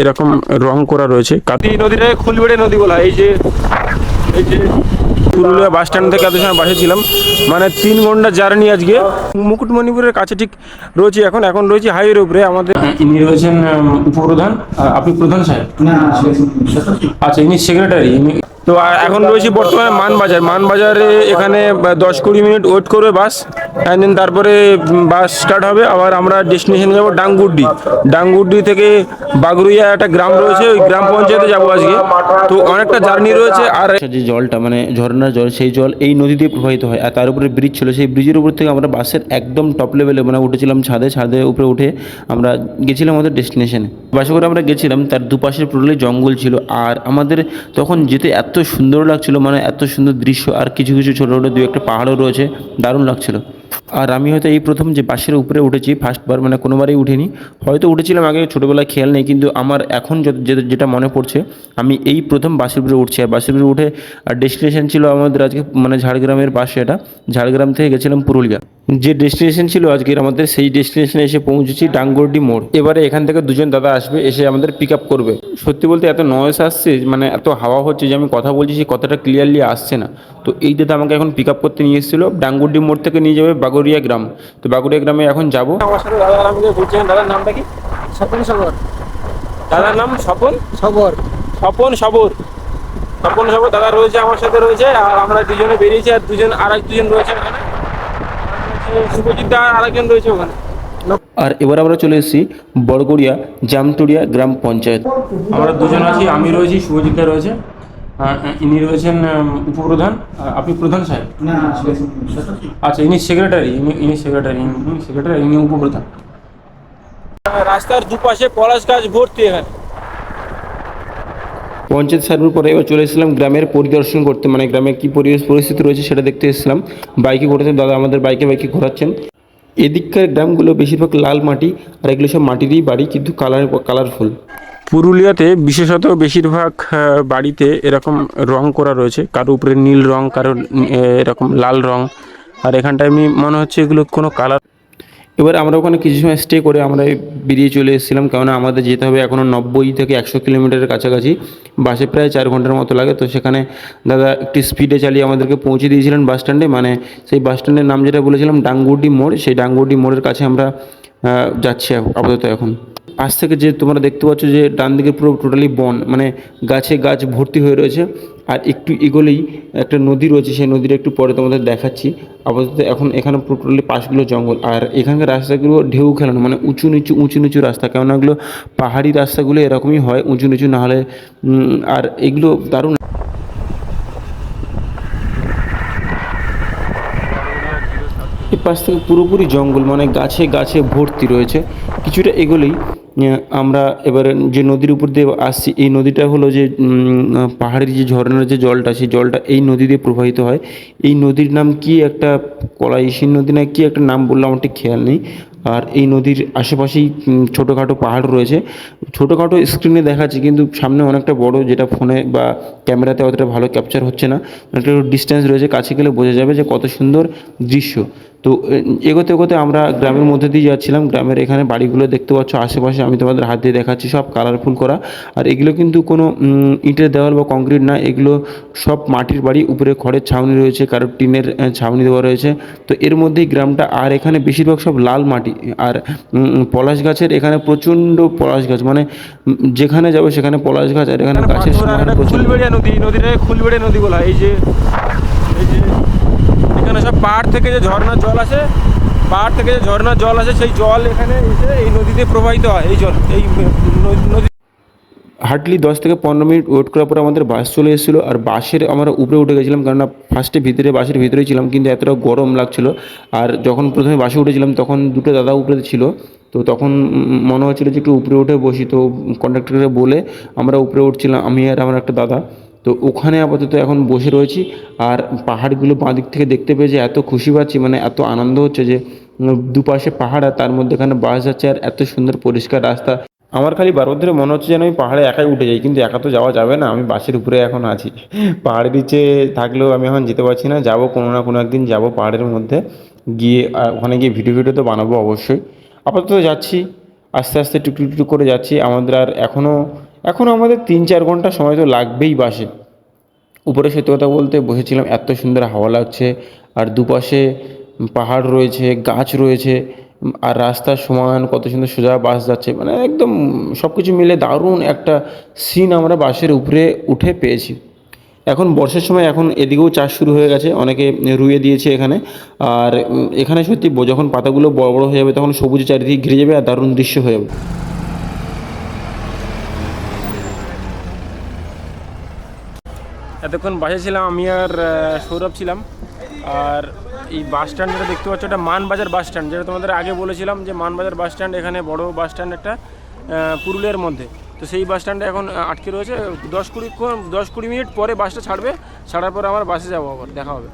এরকম রং করা রয়েছে। খুলবেড়ে নদী বলা এই যে এই যে পুরুলিয়া বাস স্ট্যান্ড থেকে এত সময় বাসে ছিলাম। মানে তিন ঘণ্টা জার্নি আজকে। মুকুটমণিপুরের কাছে ঠিক রয়েছে এখন। এখন রয়েছে হাইওয়ের উপরে। আমাদের ইনি রয়েছেন উপপ্রধান। আপনি প্রধান সাহেব আচ্ছা ইনি সেক্রেটারি তো এখন রয়েছি বর্তমানে মানবাজার। মানবাজারে এখানে দশ কুড়ি মিনিট ওয়েট করবে বাস। দেন তারপরে বাস স্টার্ট হবে। আবার আমরা ডেস্টিনেশনে যাব ডাঙ্গুড্ডি ডাঙ্গুড্ডি থেকে বাগরুইয়া একটা গ্রাম রয়েছে। ওই গ্রাম পঞ্চায়েতে যাব আজকে। তো অনেকটা জার্নি রয়েছে। আর যে জলটা মানে ঝর্ণার জল, সেই জল এই নদী দিয়ে প্রবাহিত হয়। আর তার উপরে ব্রিজ ছিল। সেই ব্রিজের উপর থেকে আমরা বাসের একদম টপ লেভেলে মানে উঠেছিলাম ছাদে। ছাদে উপরে উঠে আমরা গেছিলাম আমাদের ডেস্টিনেশনে বাসে করে আমরা গেছিলাম। তার দুপাশের পুরোটাই জঙ্গল ছিল। আর আমাদের তখন যেতে এত সুন্দর লাগছিল মানে এত সুন্দর দৃশ্য। আর কিছু কিছু ছোটো ছোটো দু একটা পাহাড়ও রয়েছে। দারুণ লাগছিল। আর আমি হয়তো এই প্রথম যে বাসের উপরে উঠেছি ফার্স্টবার মানে কোনোবারই উঠিনি। হয়তো উঠেছিলাম আগে, ছোটোবেলায় খেয়াল নেই, কিন্তু আমার এখন যেটা মনে পড়ছে, আমি এই প্রথম বাসের উপরে উঠছি। আর বাসের উপরে উঠে, আর ডেস্টিনেশন ছিল আমাদের আজকে মানে ঝাড়গ্রামের পাশে এটা। ঝাড়গ্রাম থেকে গেছিলাম পুরুলিয়া। যে ডেস্টিনেশন ছিল আজকের আমাদের সেই ডেস্টিনেশনে এসে পৌঁছেছি ডাঙ্গরডি মোড়। এবারে এখান থেকে দুজন দাদা আসবে এসে আমাদের পিক আপ করবে। সত্যি বলতে এত নয়েস আসছে মানে এত হাওয়া হচ্ছে যে আমি কথা বলছি সেই কথাটা ক্লিয়ারলি আসছে না। তো এই দাদা আমাকে এখন পিক আপ করতে নিয়ে এসেছিল ডাঙ্গুরডি মোড় থেকে নিয়ে যাবে বাগরিয়া গ্রাম। তো বাগরিয়া গ্রামে এখন যাব। আমার সাথে দাদার আমাকে দাদার নামটা কি? স্বপন সাগর। দাদার নাম স্বপন? সবর স্বপন সবর। স্বপন সবর দাদা রয়েছে আমার সাথে রয়েছে আর আমরা দুজনে বেরিয়েছি আর দুজন আর এক দুজন রয়েছে ওখানে শুভজিৎ আর আরেকজন রয়েছে ওখানে। আর এবার আমরা চলে এসেছি বড়গড়িয়া জামটুরিয়া গ্রাম পঞ্চায়েত। আমরা দুজন আছি আমি রয়েছি শুভজিৎ দা রয়েছে ইনি রয়েছেন উপপ্রধান। আপনি প্রধান সাহেব? আচ্ছা ইনি সেক্রেটারি ইনি ইনি সেক্রেটারি ইনি সেক্রেটারি ইনি উপপ্রধান। রাস্তার দুপাশে পলাশ গাছ ভর্তি এখানে। পঞ্চায়েত সার্ভের পরে এবার চলে এসেছিলাম গ্রামের পরিদর্শন করতে। মানে গ্রামে কী পরিবেশ পরিস্থিতি রয়েছে সেটা দেখতে এসেছিলাম। বাইকে ঘোরাতে দাদা আমাদের বাইকে বাইকে ঘোরাচ্ছেন। এদিককার গ্রামগুলো বেশিরভাগ লাল মাটি, আর এগুলো সব মাটিরই বাড়ি, কিন্তু কালার কালারফুল পুরুলিয়াতে বিশেষত বেশিরভাগ বাড়িতে এরকম রং করা রয়েছে। কারও উপরে নীল রং, কারও এরকম লাল রং। আর এখানটায় আমি মনে হচ্ছে এগুলো কোনো কালার এবার আমরা ওখানে কিছু সময় স্টে করে আমরা বেরিয়ে চলে এসেছিলাম, কেননা আমাদের যেতে হবে এখনও নব্বই থেকে একশো কিলোমিটারের কাছাকাছি। বাসে প্রায় চার ঘণ্টার মতো লাগে, তো সেখানে দাদা একটি স্পিডে চালিয়ে আমাদেরকে পৌঁছে দিয়েছিলেন বাস স্ট্যান্ডে মানে সেই বাস স্ট্যান্ডের নাম যেটা বলেছিলাম, ডাঙ্গুডি মোড়, সেই ডাঙ্গুডি মোড়ের কাছে আমরা যাচ্ছি আপাতত এখন। পাশ থেকে যে তোমরা দেখতে পাচ্ছ যে ডান দিকে পুরো টোটালি বন মানে গাছে গাছ ভর্তি হয়ে রয়েছে। আর একটু এগোলেই একটা নদী রয়েছে, সেই নদীটা একটু পরে তোমাদের দেখাচ্ছি। আপাতত এখন এখানে টোটালি পাশগুলো জঙ্গল। আর এখানকার রাস্তাগুলো ঢেউ খেলানো মানে উঁচু নিচু উঁচু নিচু রাস্তা। কেননা এগুলো পাহাড়ি রাস্তাগুলো এরকমই হয়, উঁচু নিচু না হলে আর এগুলো দারুণ। পাশ থেকে পুরোপুরি জঙ্গল মানে গাছে গাছে ভর্তি রয়েছে। কিছুটা এগোলেই আমরা এবারে যে নদীর উপর দিয়ে আসছি, এই নদীটা হলো যে পাহাড়ের যে ঝর্ণার যে জলটা, সেই জলটা এই নদী দিয়ে প্রবাহিত হয়। এই নদীর নাম কি একটা কলাইশি নদী না কি একটা নাম বললাম আমার ঠিক খেয়াল নেই। আর এই নদীর আশেপাশেই ছোটোখাটো পাহাড় রয়েছে। ছোটোখাটো স্ক্রিনে দেখাচ্ছে, কিন্তু সামনে অনেকটা বড়, যেটা ফোনে বা ক্যামেরাতে অতটা ভালো ক্যাপচার হচ্ছে না। একটা ডিস্টেন্স রয়েছে, কাছে গেলে বোঝা যাবে যে কত সুন্দর দৃশ্য। তো এগোতে এগোতে আমরা গ্রামের মধ্যে দিয়ে যাচ্ছিলাম। গ্রামের এখানে বাড়িগুলো দেখতে পাচ্ছ, আশেপাশে আমি তোমাদের হাত দিয়ে দেখাচ্ছি, সব কালারফুল করা। আর এগুলো কিন্তু কোনো ইটের দেওয়াল বা কংক্রিট না, এগুলো সব মাটির বাড়ি, উপরে খড়ের ছাউনি রয়েছে, কারোর টিনের ছাউনি দেওয়া রয়েছে। তো এর মধ্যেই গ্রামটা, আর এখানে বেশিরভাগ সব লাল মাটি। আর পলাশ গাছের এখানে প্রচণ্ড পলাশ গাছ মানে যেখানে যাবে সেখানে পলাশ গাছ আর এখানে গাছের সমাহার প্রচুর ফুলবেড়িয়া নদী নদীটাকে খুলবেড়ে নদী বলা এই যে এই যে এখানে সব পাহাড় থেকে যে ঝর্ণার জল আসে পাহাড় থেকে যে ঝর্ণার জল আসে সেই জল এখানে এসে এই নদীতে প্রবাহিত হয় এই জল এই নদী হার্ডলি দশ থেকে পনেরো মিনিট ওয়েট করার পর আমাদের বাস চলে এসেছিল আর বাসের আমরা উপরে উঠে গেছিলাম কেননা ফার্স্টে ভিতরে, বাসের ভিতরেই ছিলাম কিন্তু এতটা গরম লাগছিল। আর যখন প্রথমে বাসে উঠেছিলাম তখন দুটো দাদা উপরে ছিল। তো তখন মনে হচ্ছিল যে একটু উপরে উঠে বসি। তো কন্ডাক্টরকে বলে আমরা উপরে উঠছিলাম, আমি আর আমার একটা দাদা। তো ওখানে আপাতত এখন বসে রয়েছি। আর পাহাড়গুলো বাঁ দিক থেকে দেখতে পেয়ে যে এত খুশি পাচ্ছি মানে এত আনন্দ হচ্ছে যে দুপাশে পাহাড় আর তার মধ্যে এখানে বাস যাচ্ছে আর এত সুন্দর পরিষ্কার রাস্তা। আমার খালি বারবার ধরে মনে হচ্ছে যেন আমি পাহাড়ে একাই উঠে যাই, কিন্তু একা তো যাওয়া যাবে না। আমি বাসের উপরে এখন আছি। পাহাড়ের নিচে থাকলেও আমি এখন যেতে পারছি না। যাব কোনো না কোনো একদিন, যাব পাহাড়ের মধ্যে। গিয়ে ওখানে গিয়ে ভিডিও ভিডিও তো বানাবো অবশ্যই। আপাতত যাচ্ছি। আস্তে আস্তে টুকটুক টুক করে যাচ্ছি। আমাদের আর এখনও এখনও আমাদের তিন চার ঘণ্টা সময় তো লাগবেই বাসে। উপরে সত্যি কথা বলতে বসেছিলাম, এত সুন্দর হাওয়া লাগছে। আর দুপাশে পাহাড় রয়েছে, গাছ রয়েছে। আর রাস্তার সমান, কত সুন্দর সোজা বাস যাচ্ছে মানে একদম সব কিছু মিলে দারুণ একটা সিন আমরা বাসের উপরে উঠে পেয়েছি। এখন বর্ষার সময় এখন এদিকেও চাষ শুরু হয়ে গেছে, অনেকে রুয়ে দিয়েছে এখানে। আর এখানে সত্যি যখন পাতাগুলো বড় বড় হয়ে যাবে তখন সবুজ চারিদিকে ঘিরে যাবে আর দারুণ দৃশ্য হয়ে যাবে। এতক্ষণ বাসে ছিলাম, আমি আর সৌরভ ছিলাম। আর এই বাস স্ট্যান্ড যেটা দেখতে পাচ্ছ, এটা মানবাজার বাস স্ট্যান্ড, যেটা তোমাদের আগে বলেছিলাম যে মানবাজার বাস স্ট্যান্ড এখানে বড় বাস স্ট্যান্ড একটা পুরুলিয়ার মধ্যে। তো সেই বাস স্ট্যান্ডে এখন আটকে রয়েছে। দশ কুড়ি দশ কুড়ি মিনিট পরে বাসটা ছাড়বে। ছাড়ার পর আমার বাসে যাব আবার, দেখা হবে।